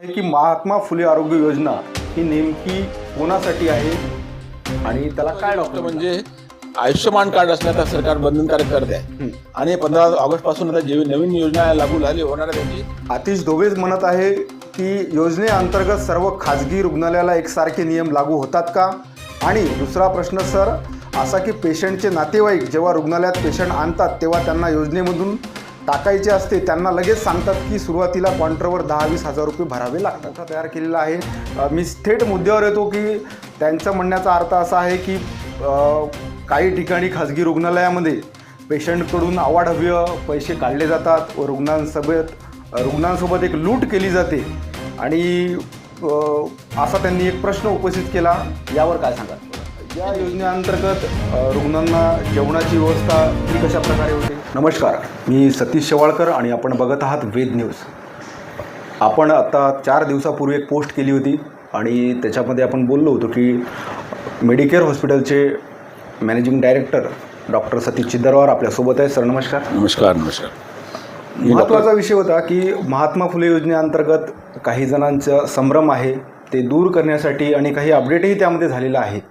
आहे की महात्मा फुले आरोग्य योजना ही नेमकी कोणासाठी आहे आणि त्याला काय डॉक्टर म्हणजे आयुष्यमान कार्ड आता सरकार बंधनकारक करत आहे. आणि पंधरा ऑगस्टपासून आता जे नवीन योजना लागू झाली होणार आहे त्याची. आतिश दोबेज म्हणत आहे की योजनेअंतर्गत सर्व खाजगी रुग्णालयाला एकसारखे नियम लागू होतात का? आणि दुसरा प्रश्न सर असा की पेशंटचे नातेवाईक जेव्हा रुग्णालयात पेशंट आणतात तेव्हा त्यांना योजनेमधून टाकायचे असते त्यांना लगेच सांगतात की सुरुवातीला काउंटरवर दहा वीस हजार रुपये भरावे लागतात. असा तयार केलेला आहे. मी थेट मुद्द्यावर येतो की त्यांचं म्हणण्याचा अर्थ असा आहे की काही ठिकाणी खाजगी रुग्णालयामध्ये पेशंटकडून अवाढव्य पैसे काढले जातात. व रुग्णांसोबत रुग्णांसोबत एक लूट केली जाते. आणि असा त्यांनी एक प्रश्न उपस्थित केला. यावर काय सांगा या योजनेअंतर्गत रुग्णांना जेवणाची व्यवस्था ही कशा प्रकारे होते? नमस्कार. मी सतीश शेवाळकर आणि आपण बघत आहात वेद न्यूज. आपण आता चार दिवसापूर्वी एक पोस्ट केली होती आणि त्याच्यामध्ये आपण बोललो होतो की मेडिकेअर हॉस्पिटलचे managing director doctor Satish Chiddarwar आपल्यासोबत आहे. सर नमस्कार. नमस्कार नमस्कार. महत्त्वाचा विषय होता की महात्मा फुले योजनेअंतर्गत काही जणांचं संभ्रम आहे ते दूर करण्यासाठी आणि काही अपडेटही त्यामध्ये झालेलं आहेत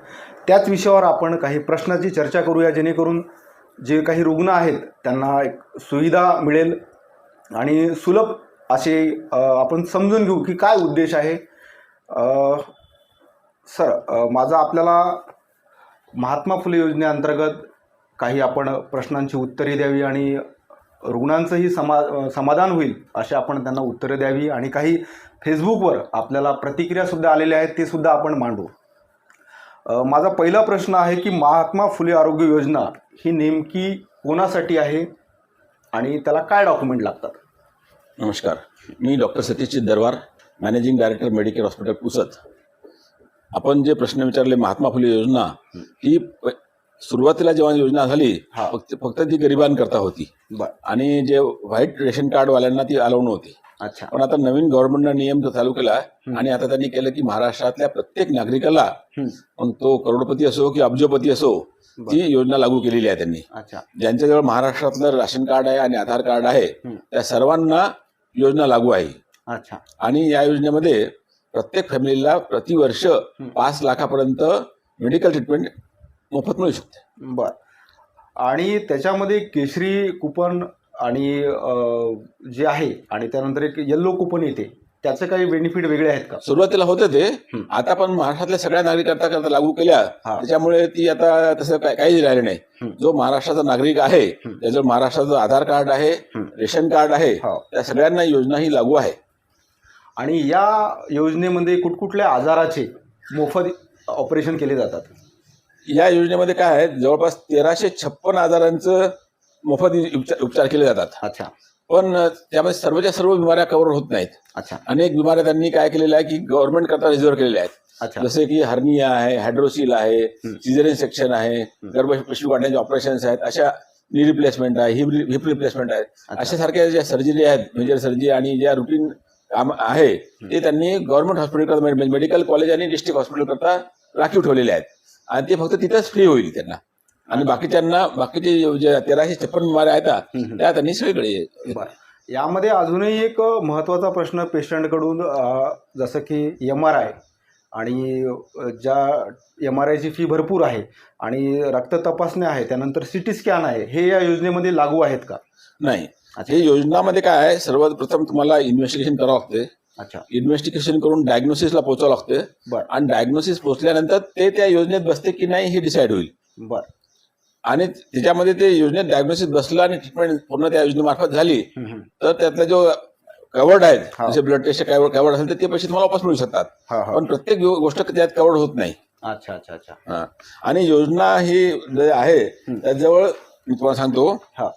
त्याच विषयावर आपण काही प्रश्नाची चर्चा करूया जेणेकरून जे काही रुग्ण आहेत त्यांना एक सुविधा मिळेल आणि सुलभ असे आपण समजून घेऊ की काय उद्देश आहे. सर माझा आपल्याला महात्मा फुले योजनेअंतर्गत काही आपण प्रश्नांची उत्तरे द्यावी आणि रुग्णांचंही समा समाधान होईल असे आपण त्यांना उत्तरे द्यावी आणि काही फेसबुकवर आपल्याला प्रतिक्रियासुद्धा आलेल्या आहेत ते सुद्धा आपण मांडू. माझा पहिला प्रश्न आहे की महात्मा फुले आरोग्य योजना ही नेमकी कोणासाठी आहे आणि त्याला काय डॉक्युमेंट लागतात? नमस्कार. मी doctor Satish Darbar managing director medical hospital Pusad. आपण जे प्रश्न विचारले महात्मा फुले योजना ही सुरुवातीला जेव्हा योजना झाली. फक्त फक्त ती गरिबांकरता होती. आणि जे व्हाईट रेशन कार्डवाल्यांना ती अलाव नव्हती. अच्छा. पण आता नवीन गव्हर्नमेंटनं नियम तो चालू केला आणि आता त्यांनी केलं की महाराष्ट्रातल्या प्रत्येक नागरिकाला. मग तो करोडपती असो की अब्जपती असो ती योजना लागू केलेली आहे त्यांनी. ज्यांच्याजवळ महाराष्ट्रातलं राशन कार्ड आहे आणि आधार कार्ड आहे. त्या सर्वांना योजना लागू आहे. अच्छा. आणि या योजनेमध्ये प्रत्येक फॅमिलीला प्रतिवर्ष पाच लाखापर्यंत मेडिकल ट्रीटमेंट मोफत मिळू शकते. बर. आणि त्याच्यामध्ये केशरी कुपन आणि जे आहे आणि त्यानंतर एक येल्लो कुपन येते त्याचे काही बेनिफिट वेगळे आहेत का सुरुवातीला होते ते. आता पण महाराष्ट्रातल्या सगळ्या नागरिकांना करता लागू केल्या. त्याच्यामुळे ती आता तसं काय- काहीच राहिलं नाही. जो महाराष्ट्राचा नागरिक आहे. त्याजवळ महाराष्ट्राचं आधार कार्ड आहे. रेशन कार्ड आहे हो. त्या सगळ्यांना योजना ही लागू आहे आणि या योजनेमध्ये कुठकुठल्या आजाराचे मोफत ऑपरेशन केले जातात या योजनेमध्ये काय आहे जवळपास तेराशे छप्पन आजारांचं मोफत उपचार उपचार केले जातात. अच्छा. पण त्यामध्ये सर्वच्या सर्व बिमाऱ्या कव्हर होत नाहीत. अच्छा. अनेक बिमाऱ्या त्यांनी काय केलेल्या आहे की गव्हर्नमेंट करता रिझर्व केलेल्या आहेत. अच्छा. जसे की हर्निया आहे हायड्रोसिल आहे सिझरियन सेक्शन आहे गर्भपिशवी काढण्याचे ऑपरेशन्स आहेत अशा नी रिप्लेसमेंट आहे हिप हिप रिप्लेसमेंट आहे अशा सारख्या ज्या सर्जरी आहेत मेजर सर्जरी आणि ज्या रुटीन काम आहे ते त्यांनी गव्हर्नमेंट हॉस्पिटल मेडिकल कॉलेज आणि डिस्ट्रिक्ट हॉस्पिटल करता राखीव ठेवलेले आहेत. आणि ते फक्त तिथंच फ्री होईल त्यांना. आणि बाकीच्यांना बाकीचे जे तेराशे छप्पन बिमाऱ्या आहेत त्या त्यांनी सगळीकडे बरं. यामध्ये अजूनही एक महत्त्वाचा प्रश्न पेशंटकडून जसं की एम आर आय आणि ज्या एम आर आयची फी भरपूर आहे आणि रक्त तपासण्या आहे त्यानंतर सी टी स्कॅन आहे हे या योजनेमध्ये लागू आहेत का? नाही. हे योजनामध्ये काय आहे सर्वप्रथम तुम्हाला इन्व्हेस्टिगेशन करावं लागते. अच्छा. इन्व्हेस्टिगेशन करून डायग्नोसिसला पोहोचावं लागते. बरं. आणि डायग्नोसिस पोहोचल्यानंतर ते त्या योजनेत बसते की नाही हे डिसाईड होईल. बरं. आणि त्याच्यामध्ये ते योजनेत डायग्नोसिस बसलं आणि ट्रीटमेंट पूर्ण त्या योजनेमार्फत झाली. तर त्यातला जो कवर्ड आहेत. जसे ब्लड टेस्ट कवर्ड कवर्ड असेल तर ते पैसे तुम्हाला वापस मिळू शकतात पण प्रत्येक गोष्ट त्यात कवर्ड होत नाही अच्छा अच्छा अच्छा. आणि योजना ही जे आहे त्याजवळ मी तुम्हाला सांगतो हा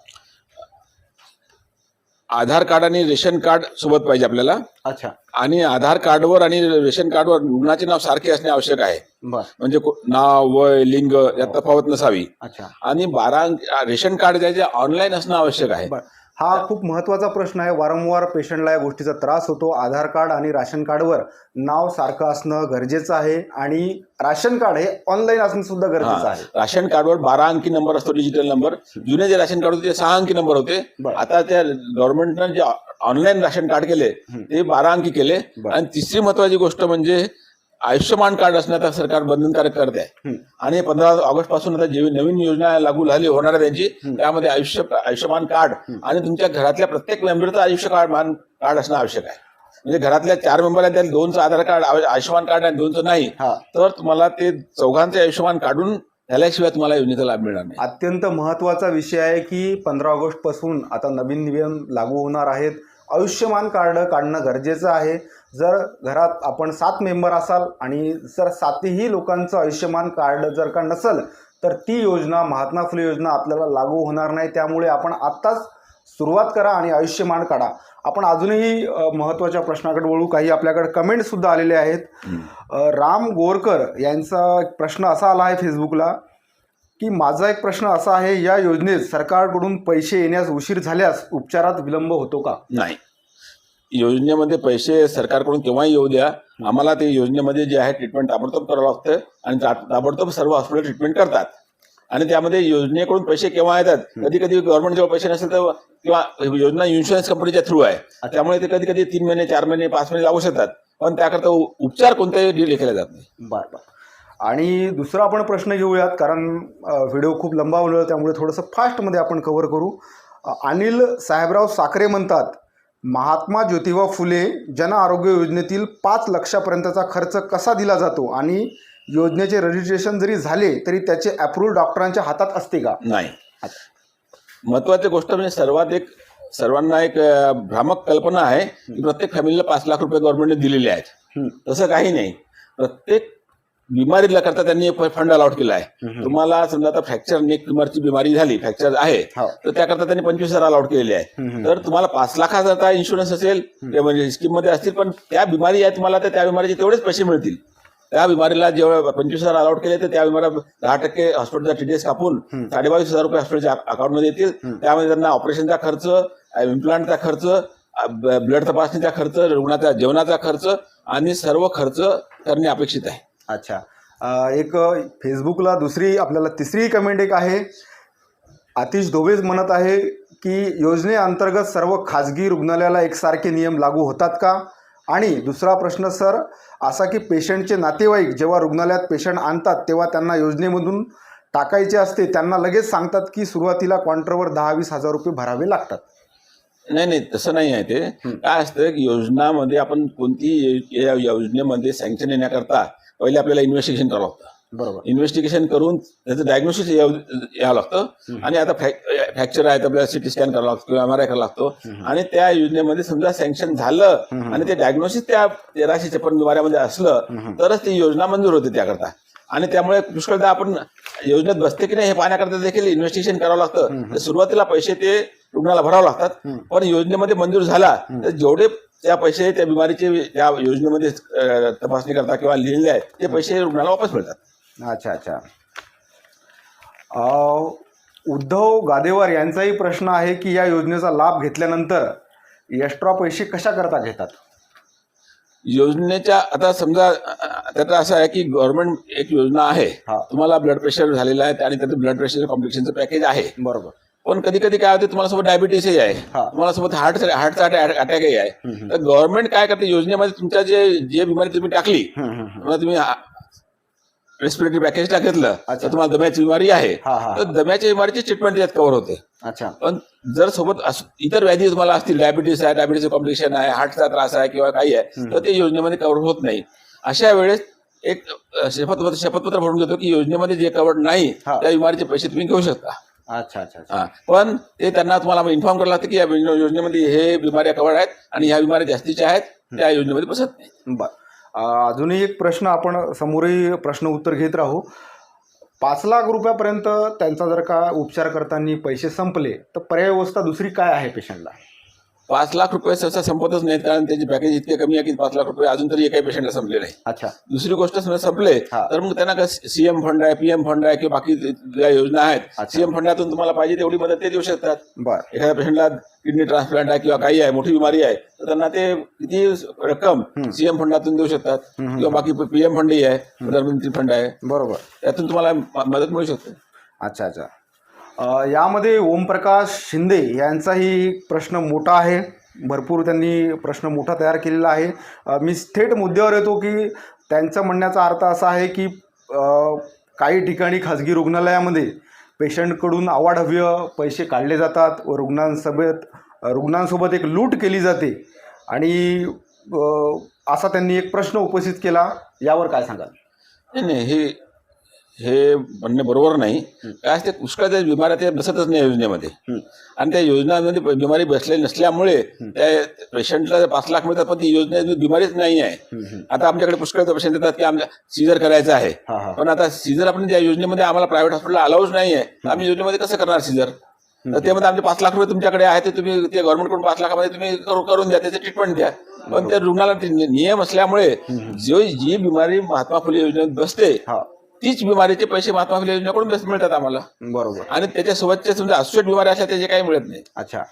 आधार कार्ड आणि रेशन कार्ड सोबत पाहिजे आपल्याला. अच्छा. आणि आधार कार्डवर आणि रेशन कार्डवर रुग्णाचे नाव सारखे असणे आवश्यक आहे. बर. म्हणजे को- नाव वय लिंग यात तफावत नसावी. अच्छा. आणि बारा अंक रेशन कार्ड ज्याचे ऑनलाईन असणं आवश्यक आहे. बर. हा खूप महत्त्वाचा प्रश्न आहे. वारंवार पेशंटला या गोष्टीचा त्रास होतो. आधार कार्ड आणि राशन कार्डवर नाव सारखं असणं गरजेचं आहे आणि राशन कार्ड हे ऑनलाईन असणं सुद्धा गरजेचं. आहे. राशन कार्डवर बारा अंकी नंबर असतो डिजिटल नंबर जुने जे राशन कार्ड होते ते सहा अंकी नंबर होते. आता त्या गव्हर्नमेंटनं जे ऑनलाईन राशन कार्ड केले ते बारा अंकी केले. आणि तिसरी महत्वाची गोष्ट म्हणजे आयुष्यमान कार्ड असणं आता सरकार बंधनकारक करत आहे. आणि पंधरा ऑगस्टपासून आता जे नवीन योजना लागू झाली होणार आहे त्यांची. त्यामध्ये आयुष्य आयुष्यमान कार्ड आणि तुमच्या घरातल्या प्रत्येक मेंबरचं आयुष्य कार्ड मान कार्ड असणं आवश्यक आहे. म्हणजे घरातल्या चार मेंबर आहेत त्यात दोनचं आधार कार्ड आय- आयुष्यमान कार्ड आणि दोनचं नाही हा. तर तुम्हाला ते चौघांचे आयुष्यमान काढून झाल्याशिवाय तुम्हाला योजनेचा लाभ मिळणार नाही. अत्यंत महत्त्वाचा विषय आहे की पंधरा ऑगस्टपासून आता नवीन नियम लागू होणार आहेत. आयुष्यमान कार्ड काढणं गरजेचं आहे. जर घरात आपण सात मेंबर असाल आणि जर सातही लोकांचं आयुष्यमान कार्ड जर का नसेल तर ती योजना महात्मा फुले योजना आपल्याला लागू होणार नाही. त्यामुळे आपण आत्ताच सुरुवात करा आणि आयुष्यमान काढा. आपण अजूनही महत्त्वाच्या प्रश्नाकडे वळू. काही आपल्याकडे कमेंटसुद्धा आलेले आहेत. राम गोरकर यांचा एक प्रश्न असा आला आहे फेसबुकला की माझा एक प्रश्न असा आहे या योजनेत सरकारकडून पैसे येण्यास उशीर झाल्यास उपचारात विलंब होतो का? नाही. योजनेमध्ये पैसे सरकारकडून केव्हाही येऊ द्या आम्हाला ते योजनेमध्ये जे आहे ट्रीटमेंट ताबडतोब करावं लागतं आणि ताबडतोब सर्व हॉस्पिटल ट्रीटमेंट करतात. आणि त्यामध्ये योजनेकडून पैसे केव्हा येतात? कधी कधी गव्हर्नमेंट जेव्हा पैसे नसेल तर किंवा योजना इन्शुरन्स कंपनीच्या थ्रू आहे. त्यामुळे ते कधी कधी तीन महिने चार महिने पाच महिने लागू शकतात. पण त्याकरता उपचार कोणत्याही डिले केला जात नाही. बरं बरं. आणि दुसरा आपण प्रश्न घेऊयात कारण व्हिडिओ खूप लंबा होणार त्यामुळे थोडंसं फास्टमध्ये आपण कव्हर करू. अनिल साहेबराव साखरे म्हणतात महात्मा ज्योतिबा फुले जन आरोग्य योजनेतील पाच लक्षापर्यंतचा खर्च कसा दिला जातो? आणि योजनेचे रजिस्ट्रेशन जरी झाले तरी त्याचे अप्रूव्ह डॉक्टरांच्या हातात असते का? नाही. महत्वाची गोष्ट म्हणजे सर्वात एक सर्वांना एक भ्रामक कल्पना आहे की प्रत्येक फॅमिलीला पाच लाख रुपये गव्हर्नमेंटने दिलेले आहेत. तसं काही नाही. प्रत्येक बिमारीला करता त्यांनी एक फंड अलॉट केला आहे. तुम्हाला समजा आता फ्रॅक्चर नेक ट्युमरची बिमारी झाली फ्रॅक्चर आहे हो. तर त्याकरता त्यांनी पंचवीस हजार अलॉट केलेले आहे. तर तुम्हाला पाच लाखाचा इन्शुरन्स असेल ते म्हणजे स्कीममध्ये असतील पण त्या बिमारी आहे तुम्हाला तर त्या बिमारीचे तेवढेच पैसे मिळतील. त्या बिमारीला जेव्हा पंचवीस हजार अलॉट केले तर त्या बिमाऱ्या दहा टक्के हॉस्पिटलचा टीडीएस कापून साडेबावीस हजार रुपये हॉस्पिटलच्या अकाउंटमध्ये येतील. त्यामध्ये त्यांना ऑपरेशनचा खर्च इम्प्लांटचा खर्च ब्लड तपासणीचा खर्च रुग्णाचा जेवणाचा खर्च आणि सर्व खर्च करणे अपेक्षित आहे. अच्छा. एक फेसबुकला दुसरी आपल्याला तिसरी कमेंट एक आहे. आतिश धोबे म्हणत आहे की योजनेअंतर्गत सर्व खाजगी रुग्णालयाला एकसारखे नियम लागू होतात का? आणि दुसरा प्रश्न सर असा की पेशंटचे नातेवाईक जेव्हा रुग्णालयात पेशंट आणतात तेव्हा त्यांना योजनेमधून टाकायचे असते त्यांना लगेच सांगतात की सुरुवातीला क्वांटरवर दहा वीस हजार रुपये भरावे लागतात. नाही नाही तसं नाही आहे ते. काय असतं की योजनामध्ये आपण कोणती या योजनेमध्ये सँक्शन येण्याकरता पहिले आपल्याला इन्व्हेस्टिगेशन करावं लागतं. बरोबर. इन्व्हेस्टिगेशन करून त्याचं डायग्नोसिस यावं लागतं. आणि आता फ्रॅक्चर आहे तर आपल्याला सिटी स्कॅन करावा लागतो किंवा एम आर आय करावा लागतो. आणि त्या योजनेमध्ये समजा सँक्शन झालं आणि ते डायग्नोसिस त्या तेराशे छप्पन बिमाऱ्यामध्ये असलं तरच ती योजना मंजूर होते त्याकरता. आणि त्यामुळे पुष्कळदा आपण योजनेत बसते की नाही हे पाहण्याकरता देखील इन्व्हेस्टिगेशन करावं लागतं. सुरुवातीला पैसे ते रुग्णाला भरावं लागतात. पण योजनेमध्ये मंजूर झाला तर जेवढे त्या पैसे त्या बिमारीचे त्या योजनेमध्ये तपासणी करता किंवा लिहिलेले आहेत ते पैसे रुग्णाला वापस मिळतात. अच्छा अच्छा. उद्धव गादेवार यांचाही प्रश्न आहे की या योजनेचा लाभ घेतल्यानंतर एक्स्ट्रा पैसे कशा करता घेतात? योजनेच्या आता समजा अं, त्यात असं आहे की गव्हर्नमेंट एक योजना आहे. तुम्हाला ब्लड प्रेशर झालेलं आहे आणि त्याचं ब्लड प्रेशर कॉम्प्लिकेशनचं पॅकेज आहे. बरोबर. पण कधी कधी काय होते तुम्हाला सोबत डायबिटीसही आहे. हा. तुम्हाला सोबत हार्ट हार्टचा अटॅकही आहे. तर गव्हर्नमेंट काय करते योजनेमध्ये तुमच्या जे जे बिमारी तुम्ही टाकली तुम्ही रेस्पिरेटरी पॅकेजला घेतलं तर तुम्हाला दम्याची बिमारी आहे. तर दम्याच्या बिमारीची ट्रीटमेंट त्यात कव्हर होते. अच्छा. पण जर सोबत इतर व्याधी तुम्हाला असतील डायबिटीस आहे डायबिटीसचं कॉम्प्लिकेशन आहे हार्टचा त्रास आहे किंवा काही आहे तर ते योजनेमध्ये कव्हर होत नाही. अशा वेळेस एक शपथपत्र शपथपत्र भरून देतो की योजनेमध्ये जे कव्हर नाही. त्या बिमारीचे पैसे तुम्ही घेऊ शकता. अच्छा अच्छा अच्छा. हा. पण ते त्यांना तुम्हाला इन्फॉर्म करावं लागतं की या योजने- योजनेमध्ये हे बिमाऱ्या कव्हर आहेत आणि ह्या बिमाऱ्या जास्तीच्या आहेत त्या योजनेमध्ये बसत नाही. बर. अ, अजूनही एक प्रश्न आपण समोरही प्रश्न उत्तर घेत राहू. पाच लाख रुपयापर्यंत त्यांचा जर का उपचार करताना पैसे संपले तर पर्याय व्यवस्था दुसरी काय आहे पेशंटला? पाच लाख रुपये सहसा संपतच नाहीत कारण त्याचे पॅकेज इतके कमी आहे की पाच लाख रुपये अजून तरी एकाही पेशंटला संपले नाही अच्छा. दुसरी गोष्ट संपले. तर मग त्यांना सीएम फंड आहे पीएम फंड आहे किंवा बाकी ज्या योजना आहेत. सीएम फंडातून तुम्हाला पाहिजे तेवढी मदत ते देऊ शकतात. बर. एखाद्या पेशंटला किडनी ट्रान्सप्लांट आहे किंवा काही आहे मोठी बिमारी आहे तर त्यांना ते किती रक्कम सीएम फंडातून देऊ शकतात. किंवा बाकी पीएम फंडही आहे प्रधानमंत्री फंड आहे. बरोबर. त्यातून तुम्हाला मदत मिळू शकते. अच्छा अच्छा. यामध्ये ओमप्रकाश शिंदे यांचाही प्रश्न मोठा आहे. भरपूर त्यांनी प्रश्न मोठा तयार केलेला आहे. मी थेट मुद्द्यावर येतो की त्यांचा म्हणण्याचा अर्थ असा आहे की काही ठिकाणी खाजगी रुग्णालयामध्ये पेशंटकडून आवाढव्य पैसे काढले जातात व रुग्णांसोबत रुग्णांसोबत एक लूट केली जाते. आणि असा त्यांनी एक प्रश्न उपस्थित केला. यावर काय सांगाल? नाही नाही हे हे म्हणणे बरोबर नाही. काय असते पुष्कळ त्या बिमाऱ्या ते बसतच नाही योजनेमध्ये. आणि त्या योजनांमध्ये बिमारी बसले नसल्यामुळे त्या पेशंटला पाच लाख मिळतात पण ती योजना बिमारीच नाही आहे. आता आमच्याकडे पुष्कळ पेशंट येतात की आमच्या सीझर करायचं आहे. पण आता सीझर आपण त्या योजनेमध्ये आम्हाला प्रायव्हेट हॉस्पिटल अलाउच नाही आहे. आम्ही योजनेमध्ये कसं करणार सीझर? तर त्यामध्ये आमचे पाच लाख रुपये तुमच्याकडे आहे ते तुम्ही ते गव्हर्नमेंटकडून पाच लाखामध्ये तुम्ही करू- करून द्या त्याचे ट्रीटमेंट द्या. पण त्या रुग्णाला ते नियम असल्यामुळे जो जी बिमारी महात्मा फुले योजनेत बसते तीच बिमारीचे पैसे महात्मा फुले योजनेकडून मिळतात आम्हाला. बरोबर. आणि त्याच्यासोबतचे समजा असोसिएट बिमारी अशा त्याचे काही मिळत नाही. अच्छा.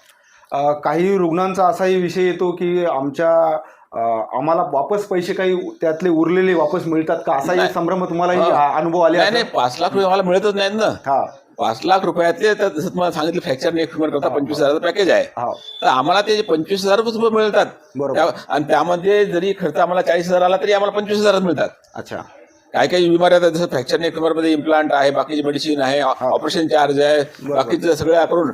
अ, काही रुग्णांचा असाही विषय येतो की आमच्या अ, आम्हाला वापस पैसे काही त्यातले उरलेले वापस मिळतात का? असाही नाही. संभ्रम तुम्हालाही हा. आ- अनुभव आले नाही पाच लाख रुपये आम्हाला मिळतच नाहीत ना. हा. पाच लाख रुपयातले तर जसं तुम्हाला सांगितलं फ्रॅक्चर फिमर करता पंचवीस हजाराचं पॅकेज आहे. हा. तर आम्हाला ते पंचवीस हजार रुपये मिळतात. बरोबर. त्या- आणि त्यामध्ये जरी खर्च आम्हाला चाळीस हजार आला तरी आम्हाला पंचवीस हजार मिळतात. अच्छा. काही काही बिमाऱ्या जसं फ्रॅक्चरमध्ये इम्प्लांट आहे बाकीची मेडिसिन आहे ऑपरेशन चार्ज आहे बाकीचं सगळं करून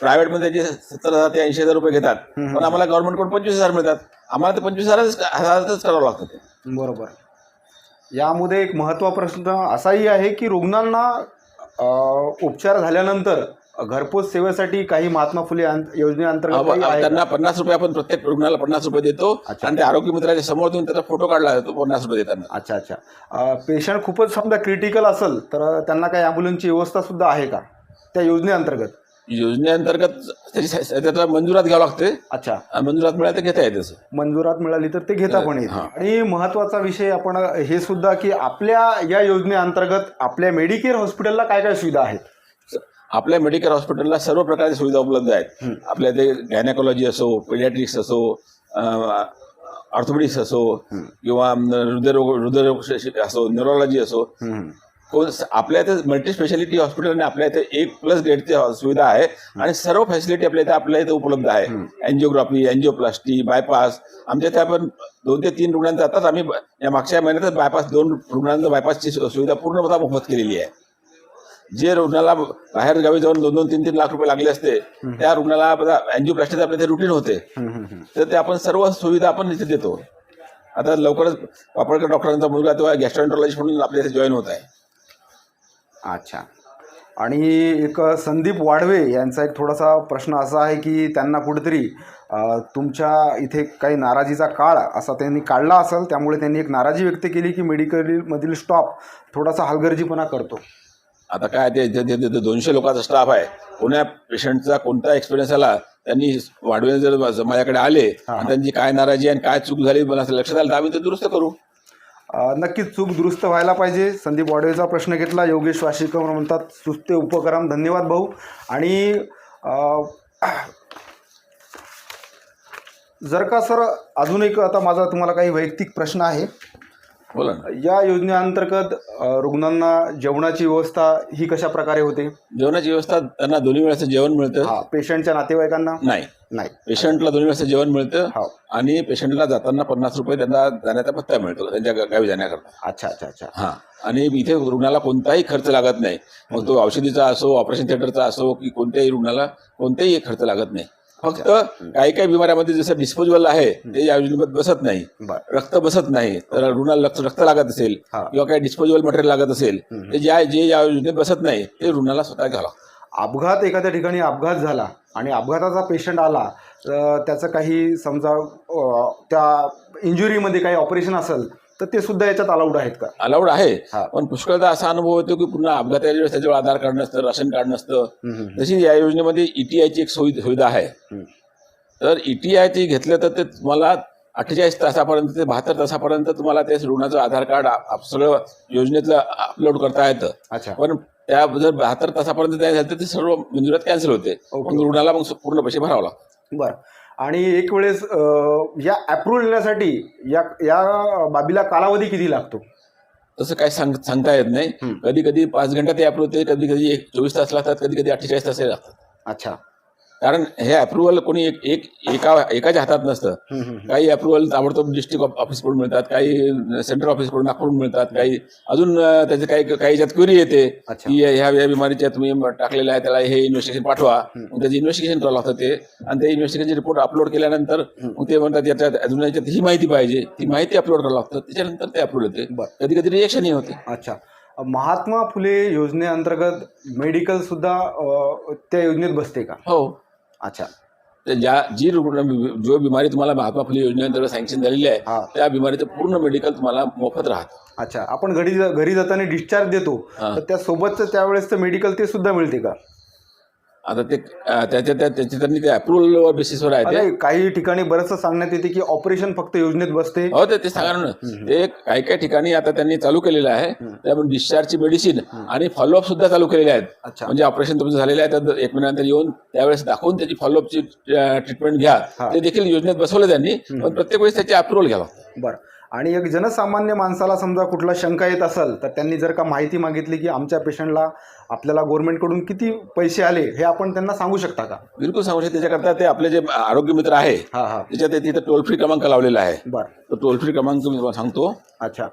प्रायव्हेटमध्ये जे सत्तर हजार ते ऐंशी हजार रुपये घेतात. पण आम्हाला गव्हर्नमेंटकडून पंचवीस हजार मिळतात. आम्हाला ते पंचवीस हजारच हजारातच करावं लागतं. बरोबर. यामध्ये एक महत्त्व प्रश्न असाही आहे की रुग्णांना उपचार झाल्यानंतर घरपोच सेवेसाठी काही महात्मा फुले अंत- योजनेअंतर्गत काही आहे का? त्यांना पन्नास रुपये आपण प्रत्येक रुग्णाला पन्नास रुपये देतो. आणि ते आरोग्य मित्राच्या समोर देऊन त्याचा फोटो काढला जातो पन्नास रुपये देताना. अच्छा अच्छा. पेशंट खूपच समजा क्रिटिकल असेल तर त्यांना काही ॲम्ब्युलन्सची व्यवस्था सुद्धा आहे का? त्या योजनेअंतर्गत? योजनेअंतर्गत त्याची त्याला मंजुरात घ्यावं लागते अच्छा. आणि मंजुरात मिळालं तर घेता येते तसं मंजुरात मिळाली तर ते घेता पण येते. आणि महत्त्वाचा विषय आपण हे सुद्धा की आपल्या या योजनेअंतर्गत आपल्या मेडिकेअर हॉस्पिटलला काय काय सुविधा आहेत? आपल्या मेडिकल हॉस्पिटलला सर्व प्रकारच्या सुविधा उपलब्ध आहेत. आपल्या ते गायनेकॉलॉजी असो पेडियाट्रिक्स असो ऑर्थोपेडिक्स असो किंवा हृदयरोग हृदयरोग असो न्यूरोलॉजी असो. कोण आपल्या इथे मल्टी स्पेशालिटी हॉस्पिटल आणि आपल्या इथे एक प्लस ग्रेडची सुविधा आहे आणि सर्व फॅसिलिटी आपल्या इथे आपल्या इथे उपलब्ध आहे. अँजिओग्राफी अँजिओप्लास्टी बायपास आमच्या इथे आपण दोन ते तीन रुग्णांचा आताच आम्ही या मागच्या महिन्यातच बायपास दोन रुग्णांचा बायपासची सुविधा पूर्णतः मोफत केलेली आहे. जे रुग्णाला बाहेर गावी जाऊन दोन दोन तीन तीन लाख रुपये लागले असते त्या रुग्णाला अँजिओप्लास्टीचं आपल्या इथे रुटीन होते. तर ते आपण सर्व सुविधा आपण इथे देतो. आता लवकरच पापडकर डॉक्टरांचा मुलगा तेव्हा गॅस्ट्रोएंट्रोलॉजी म्हणून आपल्या इथे जॉईन होत आहे. अच्छा. आणि एक संदीप वाढवे यांचा एक थोडासा प्रश्न असा आहे की त्यांना कुठेतरी तुमच्या इथे काही नाराजीचा काळ असा त्यांनी काढला असेल त्यामुळे त्यांनी एक नाराजी व्यक्त केली की मेडिकलमधील स्टॉप थोडासा हलगर्जीपणा करतो. आता काय ते दोनशे लोकांचा स्टाफ आहे. कोण्या पेशंटचा कोणता एक्सपिरियन्स आला त्यांनी वाढवे जर माझ्याकडे आले आणि त्यांची काय नाराजी आणि काय चूक झाली मला असं लक्षात आलं तर आम्ही ते दुरुस्त करू. नक्कीच चूक दुरुस्त व्हायला पाहिजे. संदीप वाडवेचा प्रश्न घेतला योगेश वाशिकर म्हणतात सुस्ते उपक्रम धन्यवाद भाऊ. आणि जर का सर अजून एक आता माझा तुम्हाला काही वैयक्तिक प्रश्न आहे. बोला ना. या योजनेअंतर्गत अ, रुग्णांना जेवणाची व्यवस्था ही कशा प्रकारे होते? जेवणाची व्यवस्था त्यांना दोन्ही वेळेचं जेवण मिळतं. हा पेशंटच्या नातेवाईकांना? नाही. नाही. पेशंटला दोन्ही वेळेचं जेवण मिळतं हो. आणि पेशंटला जाताना पन्नास रुपये त्यांना जाण्याचा पत्ता मिळतो त्यांच्या गा- गावी जाण्याकरता. अच्छा अच्छा अच्छा. हा. आणि इथे रुग्णाला कोणताही खर्च लागत नाही. मग तो औषधीचा असो ऑपरेशन थिएटरचा असो की कोणत्याही रुग्णाला कोणताही खर्च लागत नाही. फक्त काही काही बिमाऱ्यामध्ये जसं डिस्पोजेबल आहे ते या योजनेमध्ये बसत नाही रक्त बसत नाही तर रुग्णाला रक्त लागत असेल. किंवा काही डिस्पोजेबल मटेरियल लागत असेल ते ज्या जे या योजनेत बसत नाही ते रुग्णाला स्वतः घ्यावं. अपघात एखाद्या ठिकाणी अपघात झाला आणि अपघाताचा पेशंट आला तर त्याचं काही समजा त्या इंजुरीमध्ये काही ऑपरेशन असेल तर ते सुद्धा याच्यात अलाउड आहेत का? अलाउड आहे. हा. पण पुष्कळदा असा अनुभव येतो की पुन्हा अपघाताच्या वेळेस त्याच्यावर आधार कार्ड नसतं राशन कार्ड नसतं. हम्म, तशी या योजनेमध्ये ईटीआयची एक सोयी सुविधा आहे. हम्म. तर ई टी आय ती घेतलं तर ते तुम्हाला अठ्ठेचाळीस तासापर्यंत ते बहात्तर तासापर्यंत तुम्हाला ते रुग्णाचं आधार कार्ड आप- आप- सगळं योजनेतलं अपलोड करता येतं. अच्छा. पण त्या जर बहात्तर तासापर्यंत नाही झालं तर ते सर्व मंजुरात कॅन्सल होते. ओके. मग रुग्णाला मग पूर्ण पैसे भरावं लागतात बरं. आणि एक वेळेस या अप्रूव्हल येण्यासाठी या या बाबीला कालावधी किती लागतो? तसं काय सांग सांगता येत नाही. कधी कधी पाच घंटा ते अप्रूव्ह होते कधी कधी एक चोवीस तास लागतात कधी कधी अठ्ठेचाळीस तासही लागतात. अच्छा. कारण हे अप्रुव्हल कोणी एक एक एका एकाच्या हातात नसतं. काही अप्रुव्हल ताबडतोब डिस्ट्रिक्ट ऑफिसकडून मिळतात काही सेंट्रल ऑफिसकडून नागपूरहून मिळतात काही अजून त्याचे काही काही याच्यात क्वेरी येते की ह्या या बिमारीच्या तुम्ही टाकलेल्या आहे त्याला हे इन्व्हेस्टिगेशन पाठवा. मग त्याचं इन्व्हेस्टिगेशन करावं लागतं ते. आणि ते इन्व्हेस्टिगेशन रिपोर्ट अपलोड केल्यानंतर मग ते म्हणतात याच्यात अजून याच्यात ही माहिती पाहिजे. ती माहिती अपलोड करावं लागतं. त्याच्यानंतर ते अपलोड होते कधी कधी रिएक्शनही होते. अच्छा. महात्मा फुले योजनेअंतर्गत मेडिकल सुद्धा त्या योजनेत बसते का? हो. अच्छा. तर ज्या जी रुग्ण जो बिमारी तुम्हाला महात्मा फुले योजनेअंतर्गत सँक्शन झालेली आहे त्या बिमारीचं पूर्ण मेडिकल तुम्हाला मोफत राहतं. अच्छा. आपण घरी घरी जाताना डिस्चार्ज देतो. तर त्या सोबतच त्यावेळेस मेडिकल ते सुद्धा मिळते का? आता ते त्याच्या त्या त्याच्या त्यांनी ते अप्रुव्हल बेसिसवर आहे ते. काही ठिकाणी बरंचसं सांगण्यात येते की ऑपरेशन फक्त योजनेत बसते. हो ते ते सांगा ना ते काही काही ठिकाणी आता त्यांनी चालू केलेलं आहे. त्यामुळे डिस्चार्जची मेडिसिन आणि फॉलोअप सुद्धा चालू केलेले आहेत. अच्छा. म्हणजे ऑपरेशन तुमचं झालेलं आहे तर एक महिन्यानंतर येऊन त्यावेळेस दाखवून त्याची फॉलोअपची ट्रीटमेंट घ्या. ते देखील योजनेत बसवलं त्यांनी. पण प्रत्येक वेळेस त्याची अप्रुव्हल घ्यावं. बरं. आणि एक जनसामान्य माणसाला समजा कुठला शंका येत असेल तर त्यांनी जर का माहिती मागितली की आमच्या पेशंटला आपल्याला गव्हर्नमेंटकडून किती पैसे आले हे आपण त्यांना सांगू शकता का? बिलकुल सांगू शकतो. त्याच्याकरता ते आपले जे आरोग्य मित्र आहे हां हां. त्याच्यात ते तिथं टोल फ्री क्रमांक लावलेला आहे. बरं. तो टोल फ्री क्रमांक मी तुम्हाला सांगतो. अच्छा.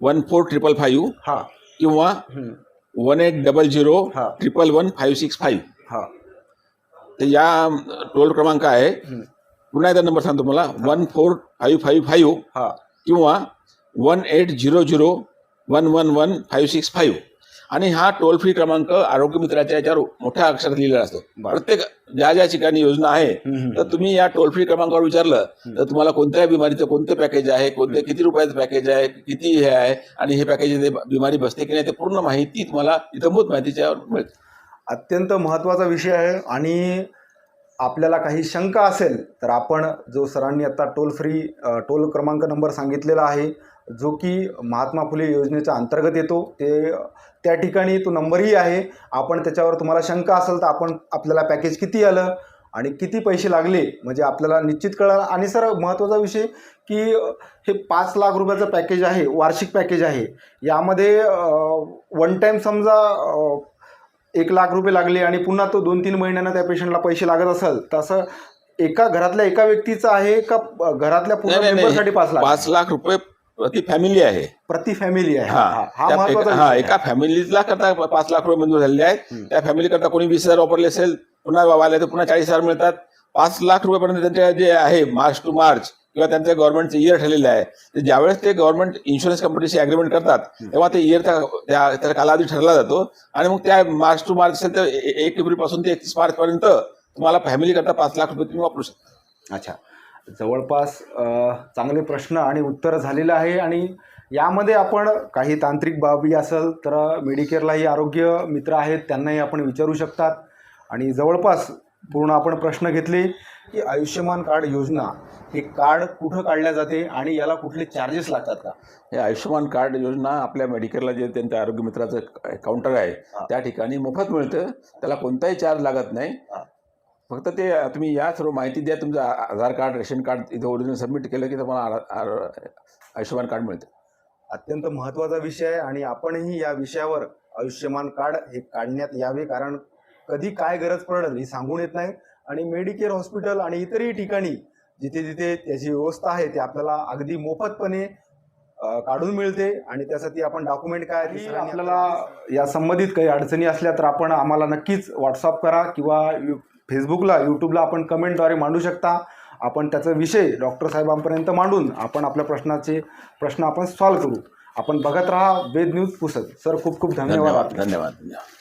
वन फोर ट्रिपल फाईव्ह हां. किंवा हम्म. वन एट डबल झिरो हा. Triple one five six five. हां. तर या टोल क्रमांक आहे. पुन्हा एकदा नंबर सांगतो मला one four five five five हां. किंवा one eight zero zero one one one five six five. आणि हा टोल फ्री क्रमांक आरोग्य मित्राच्या याच्यावर मोठ्या अक्षरात लिहिलेला असतो. प्रत्येक ज्या ज्या ठिकाणी योजना आहे. तर तुम्ही या टोल फ्री क्रमांकावर विचारलं तर तुम्हाला कोणत्या बिमारीचं कोणतं पॅकेज आहे कोणते किती रुपयाचं पॅकेज आहे किती हे आहे आणि हे पॅकेज बिमारी बसते की नाही ते पूर्ण माहिती तुम्हाला इथंभूत माहितीच्या मिळते. अत्यंत महत्त्वाचा विषय आहे आणि आपल्याला काही शंका असेल तर आपण जो सरांनी आता टोल फ्री टोल क्रमांक नंबर सांगितलेला आहे जो की महात्मा फुले योजनेच्या अंतर्गत येतो ते त्या ठिकाणी तो नंबरही आहे. आपण त्याच्यावर तुम्हाला शंका असेल तर आपण आपल्याला पॅकेज किती आलं आणि किती पैसे लागले म्हणजे आपल्याला निश्चित कळाला. आणि सर महत्त्वाचा विषय की हे पाच लाख रुपयाचं पॅकेज आहे वार्षिक पॅकेज आहे. यामध्ये वन टाईम समजा एक लाख रुपये लागले आणि पुन्हा तो दोन तीन महिन्यांना त्या पेशंटला पैसे लागत असेल तर असं एका घरातल्या एका व्यक्तीचं आहे का घरातल्या पूर्ण मेंबरसाठी पाच लाख? पाच लाख रुपये प्रति फॅमिली आहे. प्रति फॅमिली आहे. हा. एका फॅमिलीला करता पाच लाख रुपये मंजूर झालेले आहेत. त्या फॅमिली करता कोणी वीस हजार वापरले असेल पुन्हा वाले तर पुन्हा चाळीस हजार मिळतात. पाच लाख रुपयापर्यंत त्यांच्या जे आहे मार्च टू मार्च किंवा त्यांचं गव्हर्नमेंटचं इयर ठरलेलं आहे तर ज्यावेळेस ते गव्हर्नमेंट इन्शुरन्स कंपनीशी अग्रीमेंट करतात तेव्हा ते इयर त्या कालावधी ठरला जातो. आणि मग त्या मार्च टू मार्च असेल तर ए- एक एप्रिलपासून ते एकतीस मार्च पर्यंत तुम्हाला फॅमिली करता पाच लाख रुपये तुम्ही वापरू शकता. अच्छा. जवळपास चांगले प्रश्न आणि उत्तर झालेलं आहे आणि यामध्ये आपण काही तांत्रिक बाबी असेल तर मेडिकेअरलाही आरोग्य मित्र आहेत त्यांनाही आपण विचारू शकतात. आणि जवळपास पूर्ण आपण प्रश्न घेतले की आयुष्यमान कार्ड योजना हे कार्ड कुठं काढल्या जाते आणि याला कुठले चार्जेस लागतात का? हे आयुष्यमान कार्ड योजना आपल्या मेडिकलला जे त्यांच्या आरोग्य मित्राचं काउंटर आहे. त्या ठिकाणी मोफत मिळतं. त्याला कोणताही चार्ज लागत नाही. फक्त ते तुम्ही या सर्व माहिती द्या. तुमचं आधार कार्ड रेशन कार्ड इथं ओरिजिनल सबमिट केलं की तुम्हाला आयुष्यमान कार्ड मिळतं. अत्यंत महत्त्वाचा विषय आहे आणि आपणही या विषयावर आयुष्यमान कार्ड हे काढण्यात यावे कारण कधी काय गरज पडेल हे सांगून येत नाही आणि मेडिकेअर हॉस्पिटल आणि इतरही ठिकाणी जिथे जिथे त्याची व्यवस्था आहे ते आपल्याला अगदी मोफतपणे काढून मिळते. आणि त्यासाठी आपण डॉक्युमेंट काय आपल्याला या संबंधित काही अडचणी असल्या तर आपण आम्हाला नक्कीच व्हॉट्सअप करा किंवा यू फेसबुकला यूट्यूबला आपण कमेंटद्वारे मांडू शकता. आपण त्याचा विषय डॉक्टर साहेबांपर्यंत मांडून आपण आपल्या प्रश्नाचे प्रश्न आपण सॉल्व्ह करू. आपण बघत राहा वेद न्यूज पुसत सर खूप खूप धन्यवाद धन्यवाद धन्यवाद धन्यवाद.